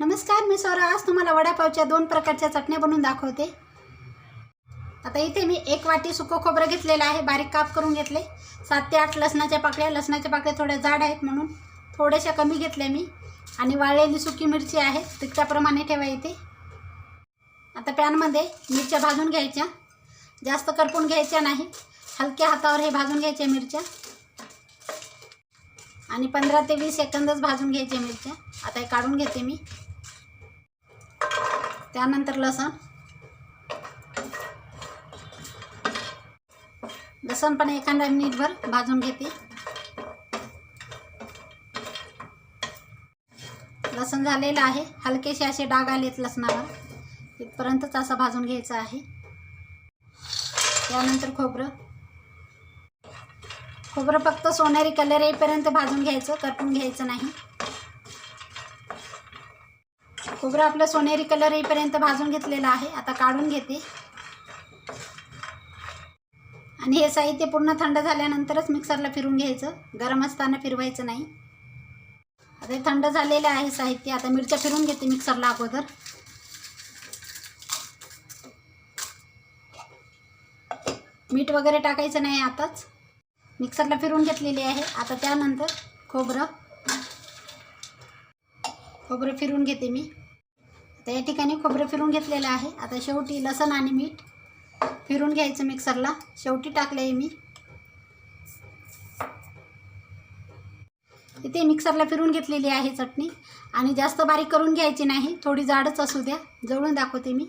नमस्कार मी सौरा आज तुम्हाला वडापावच्या दोन प्रकारच्या चटण्या बनवून दाखवते. आता इथे मी एक वाटी सुकं खोबरं घेतलेलं आहे. बारीक काप करून घेतले. सात ते आठ लसणाच्या पाकळ्या. लसणाच्या पाकळ्या थोड्या जाड आहेत म्हणून थोड्याशा कमी घेतल्या मी. आणि वाळलेली सुकी मिरची आहे. तिखटाप्रमाणे ठेवा इथे. आता पॅनमध्ये मिरच्या भाजून घ्यायच्या. जास्त करपून घ्यायच्या नाही. हलक्या हातावर हे भाजून घ्यायच्या मिरच्या. आणि पंधरा ते वीस सेकंदच भाजून घ्यायचे मिरच्या. आता हे काढून घेते मी. त्यानंतर लसण. लसण पण एखादा मिनिटभर भाजून घेते. लसण झालेलं आहे. हलकेसे असे डाग आलेत लसणावर. इथपर्यंतच असं भाजून घ्यायचं आहे. त्यानंतर खोबरं. खोबरं फक्त सोनेरी कलर येईपर्यंत भाजून घ्यायचं करपून घ्यायचं नाही. खोबरं आपलं सोनेरी कलर येईपर्यंत भाजून घेतलेलं आहे. आता काढून घेते. आणि हे साहित्य पूर्ण थंड झाल्यानंतरच मिक्सरला फिरून घ्यायचं. गरम असताना फिरवायचं नाही. आता हे थंड झालेलं आहे साहित्य. आता मिरच्या फिरून घेते मिक्सरला अगोदर. मीठ वगैरे टाकायचं नाही आताच. मिक्सरला फिरून घेतलेली आहे. आता त्यानंतर खोबरं. खोबरं फिरून घेते मी. आता या ठिकाणी खोबरं फिरून घेतलेलं आहे. आता शेवटी लसण आणि मीठ फिरून घ्यायचं मिक्सरला. शेवटी टाकलं आहे मी. इथे मिक्सरला फिरून घेतलेली आहे चटणी. आणि जास्त बारीक करून घ्यायची नाही. थोडी जाडच असू द्या. जवळून दाखवते मी.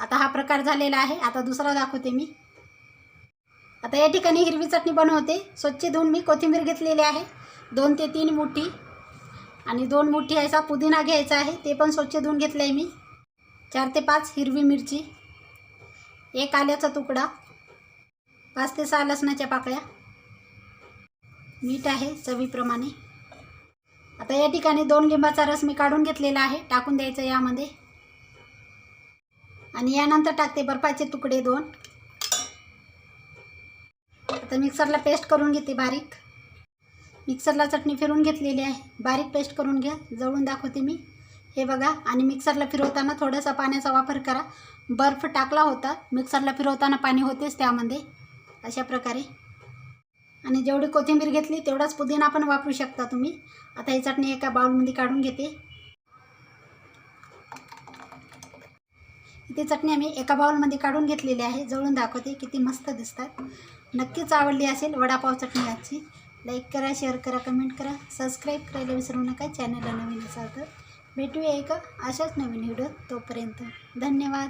आता हा प्रकार झालेला आहे. आता दुसरा दाखवते मी. आता या ठिकाणी हिरवी चटणी बनवते. स्वच्छ धुवून मी कोथिंबीर घेतलेली आहे. दोन ते तीन मुठी. आणि दोन मुठी असा पुदिना घ्यायचा आहे. ते पण स्वच्छ धुवून घेतलं आहे मी. चार ते पाच हिरवी मिरची. एक आल्याचा तुकडा. पाच ते सहा लसणाच्या पाकळ्या. मीठ आहे चवीप्रमाणे. आता या ठिकाणी दोन लिंबाचा रस मी काढून घेतलेला आहे. टाकून द्यायचं यामध्ये. आणि यानंतर टाकते बर्फाचे तुकडे दोन. आता मिक्सरला पेस्ट करून घेते बारीक. मिक्सरला चटणी फिरून घेतलेली आहे. बारीक पेस्ट करून घ्या. जळून दाखवते मी. हे बघा आणि मिक्सरला फिरवताना थोडासा पाण्याचा वापर करा. बर्फ टाकला होता. मिक्सरला फिरवताना पाणी होतेच त्यामध्ये. अशा प्रकारे. आणि जेवढी कोथिंबीर घेतली तेवढाच पुदिना पण वापरू शकता तुम्ही. आता ही चटणी एका बाउलमध्ये काढून घेते. इथे चटणी आम्ही एका बाउलमध्ये काढून घेतलेली आहे. जवळून दाखवते किती मस्त दिसतात. नक्कीच आवडली असेल वडापाव चटणी आजची. लाईक करा शेअर करा कमेंट करा. सबस्क्राईब करायला विसरू नका. चॅनलला नवीन असाल तर भेटूया एका अशाच नवीन व्हिडिओ तोपर्यंत. धन्यवाद.